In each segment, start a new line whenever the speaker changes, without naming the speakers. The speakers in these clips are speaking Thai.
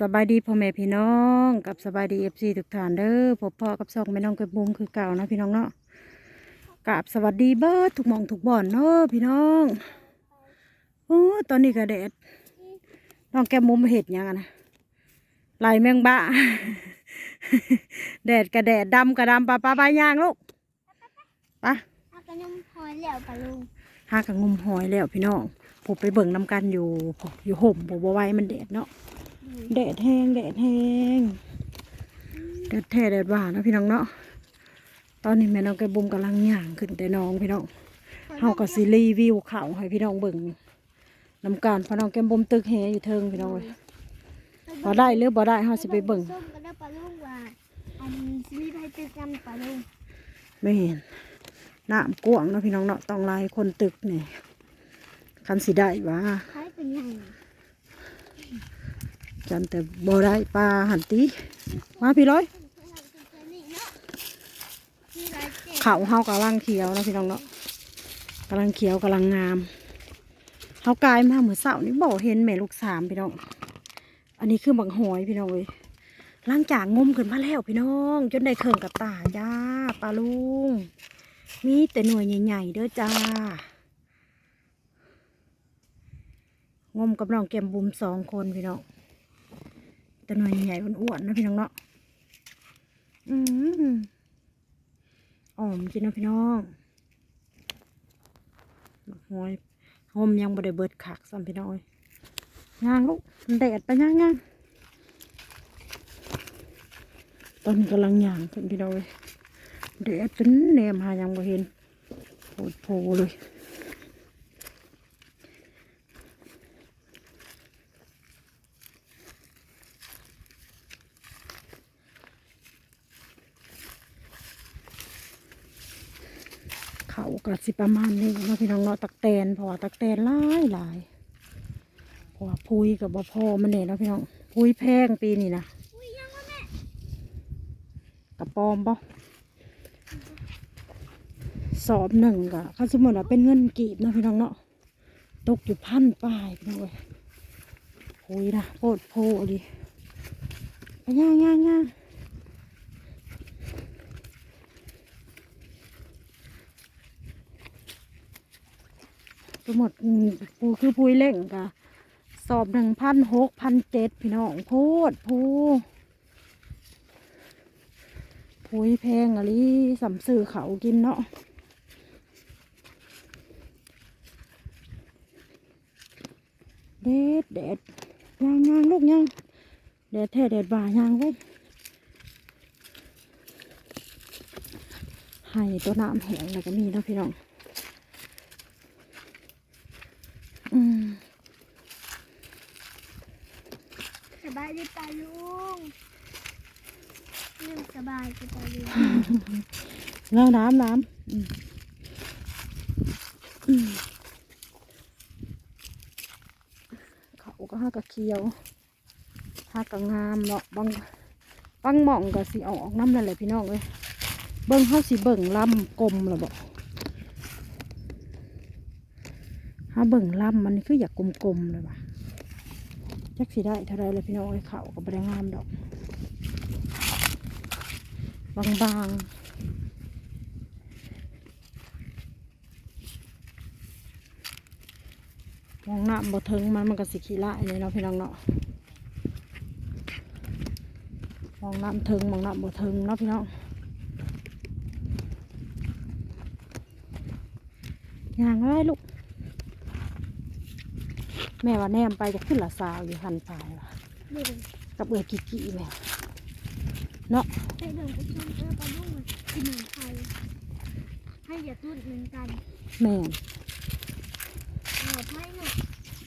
สบายดีพ่อแม่พี่น้องกับสบายดีเอฟซีทุกท่านเด้อพบพ่อกับซองแม่น้องกระบุมคือเก่านะพี่น้องเนาะกับสวัสดีเบิร์ดทุกหมองทุกบ่อนเนาะพี่น้องโอ้ตอนนี้ก็แดดน้องแก้มมุมเห็ดหยังอะนะลายแมงบ้าแดดกระแดดดำกระดำปลาปลาปลายางลูกไปะ
ถ้ากันยมพอยแล้วปะลุง
หากระงมหอยแล้วพี่น้องผมไปเบิ่งน้ำกันอยู่ผมอยู่ห่มผมบ่ไหว้มันแดดเนาะ แดดแห้งแดดแห้งแดดแท้แดดหวานนะพี่น้องเนาะตอนนี้แม่น้องแกบุมกำลังย่างขึ้นแต่น้องพี่น้องเฮาก็สิรีวิวเขาวให้พี่น้องเบิ่งนำการพอน้องแกบุมตึกแหอยู่เทิงพี่น้องเว้ยบ่ได้หรือบ่ได้เฮาสิไปเบิ่ง
ส้มก็ได้ปลาลูกว่าอันซีรีไปตึกกันปะลุง
ไม่เห็นน้ำกว้างเนาะพี่น้องเนาะต้องลายคนตึกนี่คันสิได้ว่า
คล้ายเป็นไง
จันแต่บ่ได้ปลาหันตีมาพี่ร้อย
นี่เนาะที่ไรเจ็บ
เขาเฮากำลังเขียวนะพี่น้องเนาะกำลังเขียวกำลังงามเฮากายมาเหมือนเสานี่บอกเห็นแม่ลูกสามพี่น้อง อันนี้คือบังหอยพี่น้องเลยล้างจากงมขึ้นมาแล้วพี่น้อง จนได้เข่งกับตาจ้าปลาลุงมีแต่หน่วยใหญ่ๆเด้อจ้างมกับน้องแกมบุมสองคนพี่น้อง ต่หน่วยใหญ่ๆอ้วนๆนะพี่น้องเนาะอืมอ๋อมจินนะพี่น้องหอยหอมยังบ่ได้เบิดขากซ้ำพี่น้องยย่างลูกแดดไปย่างย่างตอนกำลังย่างพี่น้องเอ้ยแดดจนแนมหายังบ่เห็นโผดโผเลย เขาก็สิประมาณนี้เนาะพี่น้องเนาะตักแตนพราะว่าตักแตนหลายหลายพราะว่าพุยกับบ่พอมันเนี่ยเนาะพี่น้องพุยแพงปีนี้นะ
อุ้ยยังวะแม่
กระปอมปะสอบหนึ่งกะเขาสมมติว่าเป็นเงินกีบนะพี่น้องเนาะตกอยู่พันปลายพี่น้องเว้ยโอ้ยนะโคตรโพดิไปย่างย่างย่าง ทั้งหมดปูคือปุยเล่งกะสอบหนึ่งพันหกพันเจ็ดพี่น้องโพดโพพุยแพงอะไรสัมสื่อเขากินเนาะเด็ดเด็ดยางยางลูกยางเด็ดแท้เด็ดบ่ายางไว้ให้ตัวน้ำแห้งแล้วก็มีนะพี่น้องอืม
สบาย ดีปะลุงเรื่งสบายดีปะลุง
แล้วน้ำน้ำอืมอืมเขาก็ห้ากระเคียวห้ากระงามเนาะบางบางหม่องก็สิออกน้ำนั่นแหละพี่น้องเลยเบิ่งเขาสิเบิ่งลำกลมหรอบอกถ้าเบิ่งลำมันคืออยากกลมๆเลยว่ะ จักสิได้เท่าไรเลยพี่น้องเอ้เขาก็บ่ได้งามดอก บางๆมองหน้าบ่ถึงมันมันก็สิขี้ละเลยเนาะพี่น้องเนาะมองน้ำถึงมองน้ำบ่ถึงเนาะพี่น้องย่างไว้ลูก แม่ว่าแนมไปจะขึ้นละสาวอยู่หันไปว่ะ
นี่เลย
กับเอือกิกิแม่เนาะ
ไปเดินไปชมเออปะลุงที่เมืองไทยให้อย่าตุ้นเหมือนกัน
แม่น
หัวไพ่เนาะ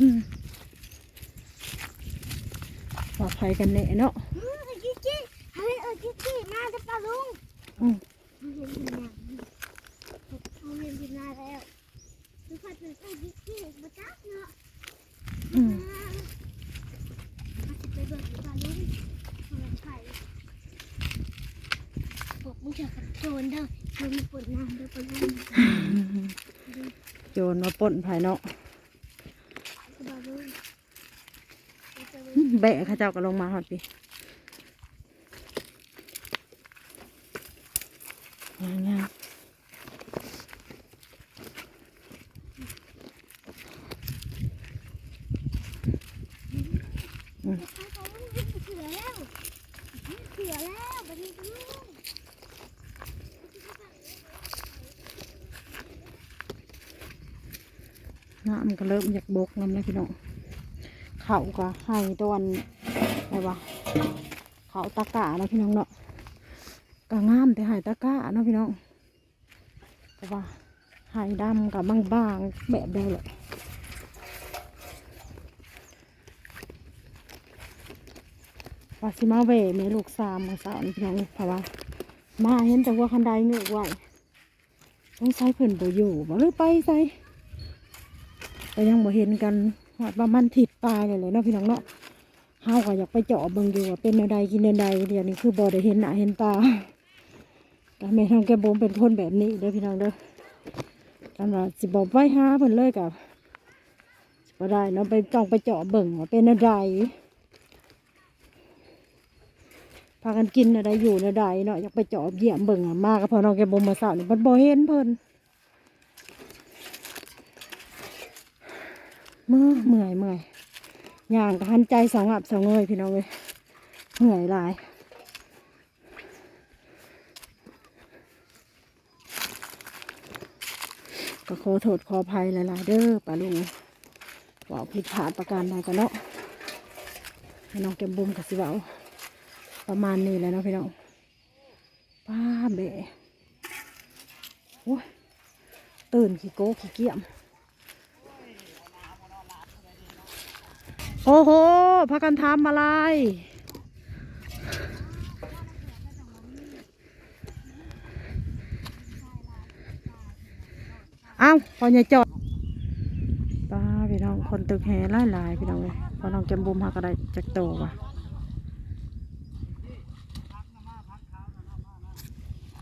อืมปลอดภัยกันแน่เนาะ
เฮ้ยกิ๊กกี้เฮ้ยเออกิ๊กกี้มาจะปะลุง
อืม
เขาเห็นเป็นอย่างนี้เขาเห็นเป็นนานแล้วทุกคนเป็นไอ้กิ๊กกี้มาจับเนาะ บิกปลาลุงเขาเป็นไข่บอกมึงจะกับโจรเด้อโจรปวดน้ำเด้อปลาลุง
โจรมาปล้นภายเนาะแบะข้าเจ้าก็ลงมาหอดพี่งาม
เสือแล้วเสือแล้วบัดนี้ก็ลูก
ๆ น้ำก็เริ่มอยากบกน้ำแล้วพี่น้องเขาก็ให้ตะวันอะไรวะเขาตะกะนะพี่น้องเนาะก็งามแต่หายตะกะเนาะพี่น้องแต่ว่าหายดำกับบางๆแบบเดียวแหละว่าสิมาเวแม่ลูกสามมาสาวนี่พี่น้องเพราะว่ามาเห็นแต่ว่าคันไดเงือกไว้ต้องใช้เพิ่นบ่อยู่บ่หรือไปใส่ แต่ยังบ่เห็นกันหอดว่ามันถิดปลายเลยเลยเนาะพี่น้องเนาะเฮาก็อยากไปเจาะเบิ่งอยู่ว่าเป็นแนวใดกินแนวใดเดี๋ยวนี้คือบ่ได้เห็นหน้าเห็นตาแต่แม่ทองแกบมเป็นคนแบบนี้เด้อพี่น้องเด้อกันว่าสิบอกไว้หาเพิ่นเลยกับบ่ได้เนาะไปต้องไปเจาะเบิ่งว่าเป็นแนวใดพากันกินแนวใดอยู่แนวใดเนาะอยากไปเจาะเยี่ยมเบิ่งอะมากับพอน้องแกบมมาสาวนี่มันบ่เห็นเพิ่น เมื่อเมื่อยเมื่อยอย่างกับหันใจสองอับสองเงยพี่น้องเลยเหนื่อยหลายก็ขอโทษขออภัยหลายๆเด้อป้าลุงบอกผิดพลาดประการใดกันเนาะให้น้องเก็บบุมกับสิเบาประมาณนี้แหล้วเนาะพี่น้องป้าเบะโอ้ยตื่นขี้โก้ขี้เกียจ โอ้โหพากันทำอะไร เอ้าพออย่าจอดป้าพี่น้องคนตึกแห่ไล่ลายๆพี่น้องเลยพอน้องแกมบุมหากระไดจักโตว่ะ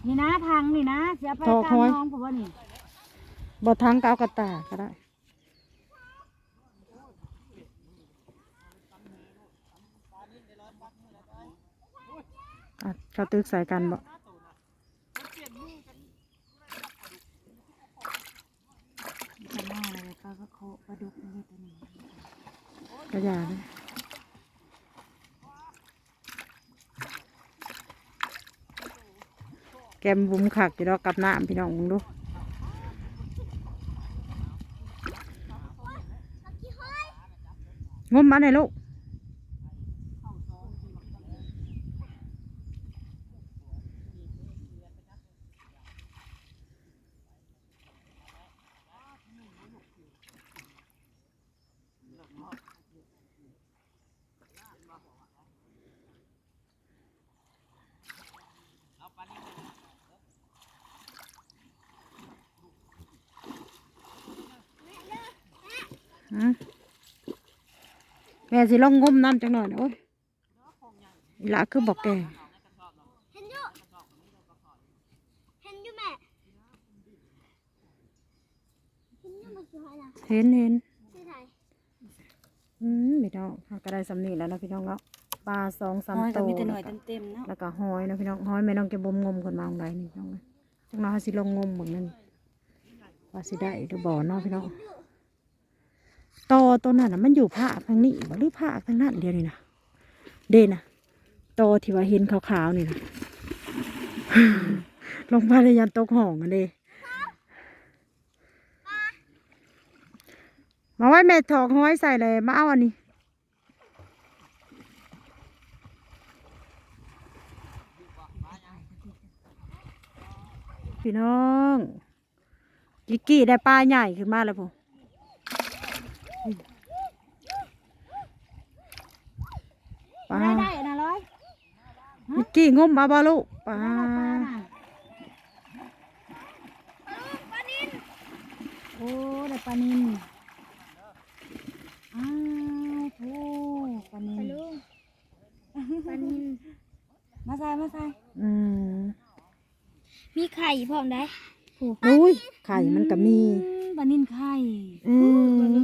นี่นะทางนี่นะเสียไป
ทอก
ลาง
ห้อย
น้องผมว่านี่
บอทั้งกเอากระตาก็ได้ อะ เขาตึกใส่กันบ่
จะมาอะไรปลาก็โคปลาดุกนี่ตัวนี้
กระยาเลยแกมบุ้มขักอยู่ดอกกับน้ำพี่น้องมึงดูงมมาไหนลูก แม่สิลองงมน้ำจังหน่อยนะโอ้ยอีหละคือบอกแก
เห็นอยู่เห็นอยู่แม่เห็นอยู่มันคืออะไรล่ะ
เห็นเห็น
ที่ไหน
อืมพี่น้องเราก็ได้สำนีแล้วนะพี่น้องเนาะปลาสองสาม
น้อย
ตั
ก็
ว
มีแต่หน่
แล้
อยว
ก็
เต็มๆเนาะ
แล้วก็หอยนะพี่น้องหอยแม่น้องแกบมงมคนมาของไรนี่พี่น้องเอ้ยจังน้อยเราสิลองงมเหมือนนั่นว่าสิได้หรือบ่เนาะพี่น้อง ตอตัวนั้นนะมันอยู่ภาคทางนี้หรือภาคทางนั้นเดียวนี่นะเด่นะตอที่ว่าเห็นขาวๆนี่นะลงพาเลยยันตกห้องอันเด้มาไว้แม่ถอกห้อยใส่เลยมาเอาอันนี้พี่น้องกิกกี้ได้ปลาใหญ่ขึ้นมาแล้วผม ปลา
ได้ได้นะร้อย
กิกกี้งมมาบ่ลูกปลา
โอ้ได้ปลานินอ้าวโธ่ปลานิ
ป
น
ลาลูกปลานิน
มาใส่มาใส่
อืม
มีไข่พร้อมได้
อุ้ยไข่มันก็มี
อืมปลานินไข่
อืม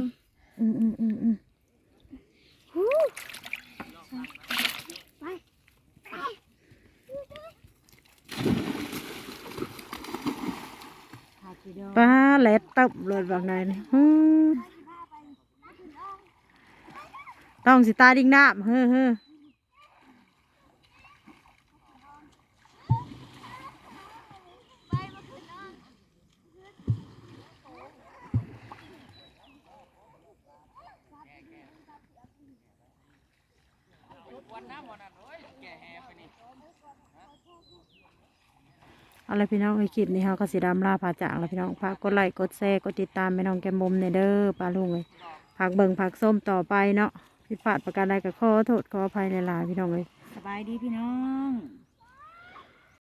ปไาแหลดตับเลยแบบไหนนี่งต้องสิตาดิ้งน้ำเฮ้อเฮ้อ เอาละพี่น้องไอ้คลิปนี้เขาก็สีดำลาผาจากแล้วพี่น้องฝากกดไลค์กดแชร์กดติดตามไปน้องแกมบมในเด้อปลาลุงเลยผักเบิ่งผักส้มต่อไปเนาะผิดพลาดประการใดก็ขอโทษขออภัยในลายๆพี่น้องเลย
สบายดีพี่น้อง